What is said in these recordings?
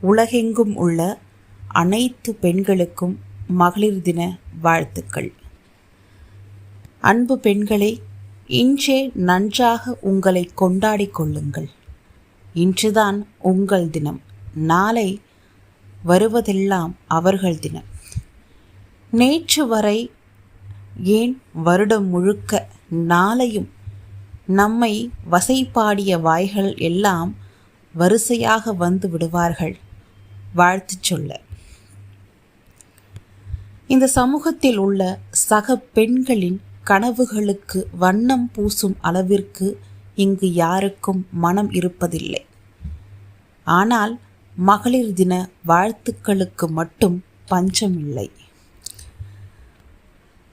உலகெங்கும் உள்ள அனைத்து பெண்களுக்கும் மகளிர் தின வாழ்த்துக்கள். அன்பு பெண்களே இன்றே நன்றாக உங்களை கொண்டாடி கொள்ளுங்கள். இன்றுதான் உங்கள் தினம். நாளை வருவதெல்லாம் அவர்கள் தினம். நேற்று வரை ஏன் வருடம் முழுக்க நாளையும் நம்மை வசைப்பாடிய வாய்கள் எல்லாம் வரிசையாக வந்து விடுவார்கள்? வாழ்த்து சொல்ல. இந்த சமூகத்தில் உள்ள சக பெண்களின் கனவுகளுக்கு வண்ணம் பூசும் அளவிற்கு இங்கு யாருக்கும் மனம் இருப்பதில்லை. ஆனால் மகளிர் தின வாழ்த்துக்களுக்கு மட்டும் பஞ்சமில்லை.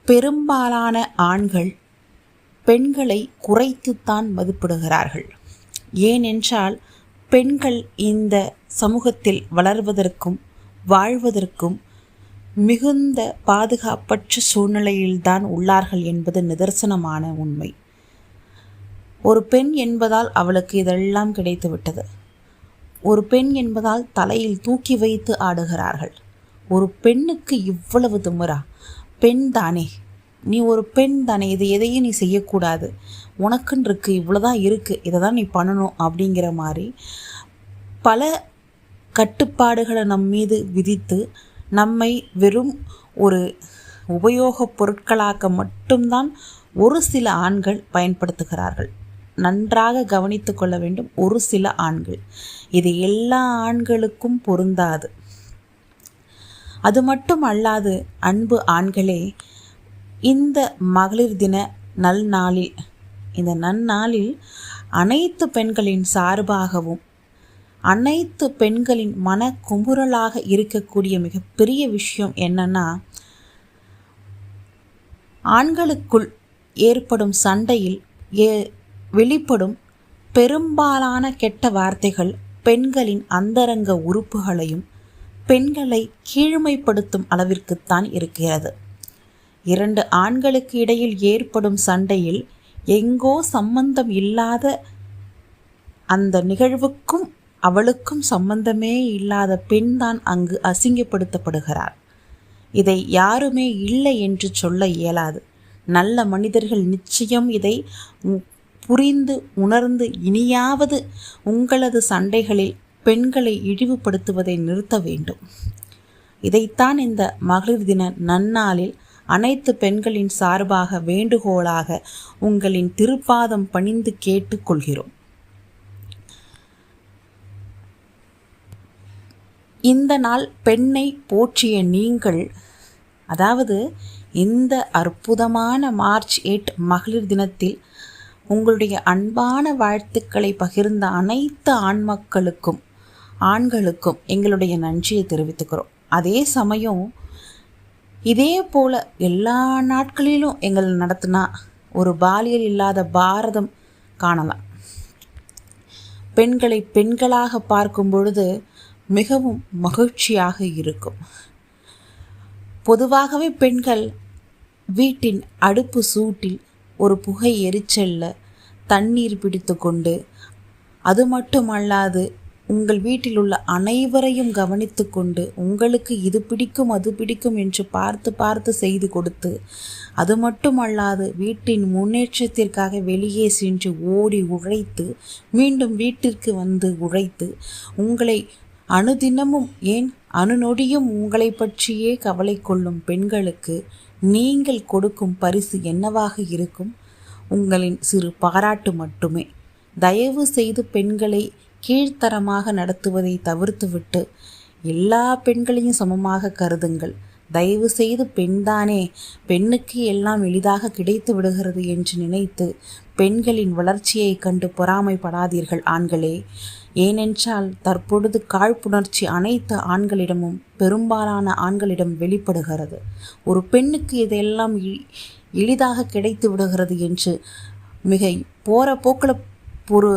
பெரும்பாலான ஆண்கள் பெண்களை குறைத்துத்தான் மதிப்பிடுகிறார்கள். ஏனென்றால் பெண்கள் இந்த சமூகத்தில் வளர்வதற்கும் வாழ்வதற்கும் மிகுந்த பாதுகாப்பற்ற சூழ்நிலையில்தான் உள்ளார்கள் என்பது நிதர்சனமான உண்மை. ஒரு பெண் என்பதால் அவளுக்கு இதெல்லாம் கிடைத்துவிட்டது. ஒரு பெண் என்பதால் தலையில் தூக்கி வைத்து ஆடுகிறார்கள். ஒரு பெண்ணுக்கு இவ்வளவு துமுறா பெண் தானே. நீ ஒரு பெண் தானே. இது எதையும் நீ செய்யக்கூடாது. உனக்குன்றிருக்கு இவ்வளோதான் இருக்குது இதை தான் நீ பண்ணணும் அப்படிங்கிற மாதிரி பல கட்டுப்பாடுகளை நம் மீது விதித்து நம்மை வெறும் ஒரு உபயோகப் பொருட்களாக மட்டும்தான் ஒரு சில ஆண்கள் பயன்படுத்துகிறார்கள். நன்றாக கவனித்து கொள்ள வேண்டும் ஒரு சில ஆண்கள். இது எல்லா ஆண்களுக்கும் பொருந்தாது. அது மட்டும் அல்லாது அன்பு ஆண்களே இந்த மகளிர் தின நல்நாளில் இந்த நன்னாளில் அனைத்து பெண்களின் சார்பாகவும் அனைத்து பெண்களின் மன குமுறலாக இருக்கக்கூடிய மிகப்பெரிய விஷயம் என்னன்னா ஆண்களுக்குள் ஏற்படும் சண்டையில் ஏ வெளிப்படும் பெரும்பாலான கெட்ட வார்த்தைகள் பெண்களின் அந்தரங்க உறுப்புகளையும் பெண்களை கீழ்மைப்படுத்தும் அளவிற்குத்தான் இருக்கிறது. இரண்டு ஆண்களுக்கு இடையில் ஏற்படும் சண்டையில் எங்கோ சம்பந்தம் இல்லாத அந்த நிகழ்வுக்கும் அவளுக்கும் சம்பந்தமே இல்லாத பெண்தான் அங்கு அசிங்கப்படுத்தப்படுகிறார். இதை யாருமே இல்லை என்று சொல்ல இயலாது. நல்ல மனிதர்கள் நிச்சயம் இதை புரிந்து உணர்ந்து இனியாவது உங்களது சண்டைகளில் பெண்களை இழிவுபடுத்துவதை நிறுத்த வேண்டும். இதைத்தான் இந்த மகளிர் தின நன்னாளில் அனைத்து பெண்களின் சார்பாக வேண்டுகோளாக உங்களின் திருப்பாதம் பணிந்து கேட்டுக்கொள்கிறோம் இந்த நாள் பெண்ணை போற்றிய நீங்கள் அதாவது இந்த அற்புதமான மார்ச் எயிட் மகளிர் தினத்தில் உங்களுடைய அன்பான வாழ்த்துக்களை பகிர்ந்த அனைத்து ஆண் மக்களுக்கும் ஆண்களுக்கும் எங்களுடைய நன்றியை தெரிவித்துக்கிறோம். அதே சமயம் இதே போல் எல்லா நாட்களிலும் எங்கள் நடத்தினா ஒரு பாலியல் இல்லாத பாரதம் காணலாம். பெண்களை பெண்களாக பார்க்கும் பொழுது மிகவும் மகிழ்ச்சியாக இருக்கும். பொதுவாகவே பெண்கள் வீட்டின் அடுப்பு சூட்டில் ஒரு புகை எரிச்சல்ல தண்ணீர் பிடித்து கொண்டு அது மட்டுமல்லாது உங்கள் வீட்டில் உள்ள அனைவரையும் கவனித்து கொண்டு உங்களுக்கு இது பிடிக்கும் அது பிடிக்கும் என்று பார்த்து பார்த்து செய்து கொடுத்து அது மட்டுமல்லாது வீட்டின் முன்னேற்றத்திற்காக வெளியே சென்று ஓடி உழைத்து மீண்டும் வீட்டிற்கு வந்து உழைத்து உங்களை அணுதினமும் ஏன் அணுநொடியும் உங்களை பற்றியே கவலை கொள்ளும் பெண்களுக்கு நீங்கள் கொடுக்கும் பரிசு என்னவாக இருக்கும்? உங்களின் சிறு பாராட்டு மட்டுமே. தயவு செய்து பெண்களை கீழ்த்தரமாக நடத்துவதை தவிர்த்துவிட்டு எல்லா பெண்களையும் சமமாக கருதுங்கள். தயவு செய்து பெண்தானே பெண்ணுக்கு எல்லாம் எளிதாக கிடைத்து விடுகிறது என்று நினைத்து பெண்களின் வளர்ச்சியை கண்டு பொறாமைப்படாதீர்கள் ஆண்களே. ஏனென்றால் தற்பொழுது காழ்ப்புணர்ச்சி அனைத்து ஆண்களிடமும் பெரும்பாலான ஆண்களிடம் வெளிப்படுகிறது. ஒரு பெண்ணுக்கு இதெல்லாம் எளிதாக கிடைத்து விடுகிறது என்று மிக போகிற போக்கில் ஒரு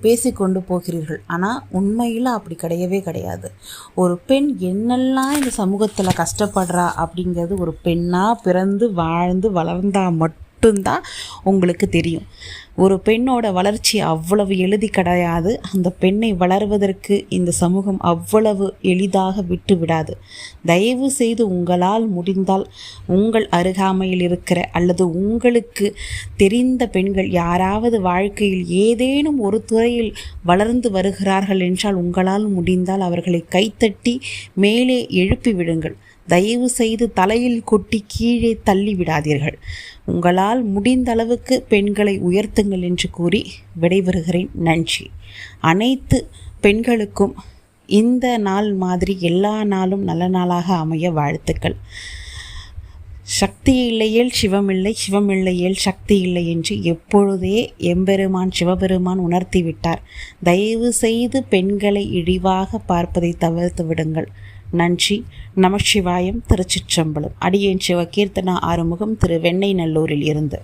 பேசி கொண்டு போகிறீர்கள். ஆனால் உண்மையில் அப்படி கிடையவே கிடையாது. ஒரு பெண் என்னெல்லாம் இந்த சமூகத்தில் கஷ்டப்படுறா அப்படிங்கிறது ஒரு பெண்ணாக பிறந்து வாழ்ந்து வளர்ந்தால் மட்டும்தான் உங்களுக்கு தெரியும். ஒரு பெண்ணோட வளர்ச்சி அவ்வளவு எளிதி கிடையாது. அந்த பெண்ணை வளர்வதற்கு இந்த சமூகம் அவ்வளவு எளிதாக விட்டு விடாது. தயவு செய்து உங்களால் முடிந்தால் உங்கள் அருகாமையில் இருக்கிற அல்லது உங்களுக்கு தெரிந்த பெண்கள் யாராவது வாழ்க்கையில் ஏதேனும் ஒரு துறையில் வளர்ந்து வருகிறார்கள் என்றால் உங்களால் முடிந்தால் அவர்களை கைத்தட்டி மேலே எழுப்பி விடுங்கள். தயவு செய்து தலையில் கொட்டி கீழே தள்ளி விடாதீர்கள் உங்களால் முடிந்த அளவுக்கு பெண்களை உயர்த்துங்கள் என்று கூறி விடைபெறுகிறேன். நன்றி. அனைத்து பெண்களுக்கும் இந்த நாள் மாதிரி எல்லா நாளும் நல்ல நாளாக அமைய வாழ்த்துக்கள். சக்தி இல்லையேல் சிவமில்லை சிவமில்லையேல் சக்தி இல்லை என்று எப்பொழுதே எம்பெருமான் சிவபெருமான் உணர்த்தி விட்டார் தயவு செய்து பெண்களை இழிவாக பார்ப்பதை தவிர்த்து விடுங்கள். நன்றி. நமசிவாயம் திருச்சிற்றம்பலம். அடியேன் சிவ கீர்த்தனா ஆறுமுகம் திரு வெண்ணை நல்லூரில் இருந்து.